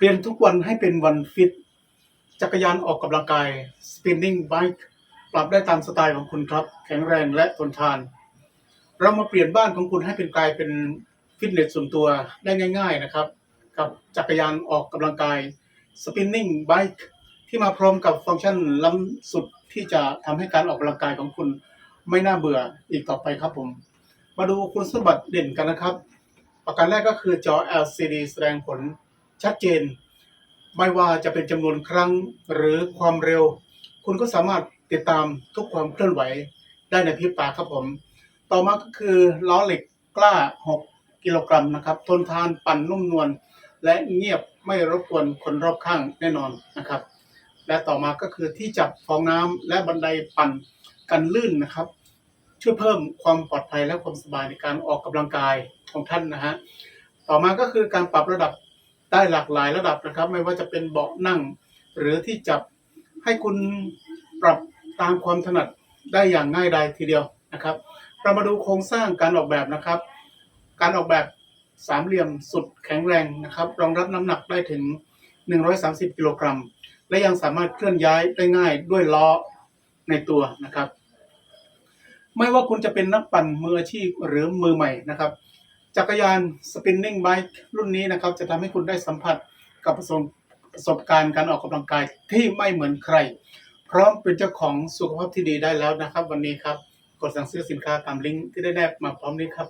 เปลี่ยนทุกวันให้เป็นวันฟิต จักรยานออกกำลังกาย spinning bike ปรับได้ตามสไตล์ของคุณครับ แข็งแรงและทนทาน เรามาเปลี่ยนบ้านของคุณให้เป็นกลายเป็นฟิตเนสส่วนตัวได้ง่าย ๆนะครับ กับจักรยานออกกำลังกาย spinning bike ที่มาพร้อมกับฟังก์ชันล้ำสุดที่จะทำให้การออกกำลังกายของคุณไม่น่าเบื่ออีกต่อไปครับผม มาดูคุณสมบัติเด่นกันนะครับ ประการแรกก็คือจอ LCD แสดงผล ชัดเจน ไม่ว่าจะเป็นจำนวนครั้งหรือความเร็ว คุณก็สามารถติดตามทุกความเคลื่อนไหวได้ในพริบตาครับผม ต่อมาก็คือล้อเหล็กกล้า 6 กิโลกรัมนะครับ ทนทานปั่นนุ่มนวลและเงียบไม่รบกวนคนรอบข้างแน่นอนนะครับ และต่อมาก็คือที่จับฟองน้ำและบันไดปั่นกันลื่นนะครับ ช่วยเพิ่มความปลอดภัยและความสบายในการออกกำลังกายของท่านนะฮะต่อมาก็คือการปรับระดับ ได้หลากหลายระดับนะครับ ไม่ว่าจะเป็นเบาะนั่ง หรือที่จับให้คุณปรับตามความถนัดได้อย่างง่ายดายทีเดียวนะครับ เรามาดูโครงสร้างการออกแบบนะครับ การออกแบบสามเหลี่ยมสุดแข็งแรงนะครับ รองรับน้ำหนักได้ถึง 130 กิโลกรัม และยังสามารถเคลื่อนย้ายได้ง่ายด้วยล้อในตัวนะครับ ไม่ว่าคุณจะเป็นนักปั่นมืออาชีพหรือมือใหม่นะครับ จักรยาน spinning bike รุ่นนี้นะครับจะทำให้คุณได้สัมผัสกับประสบประสบการณ์การออกกำลังกายที่ไม่เหมือนใคร พร้อมเป็นเจ้าของสุขภาพที่ดีได้แล้วนะครับ วันนี้ครับ กดสั่งซื้อสินค้าตามลิงก์ที่ได้แนบมาพร้อมนี้ครับ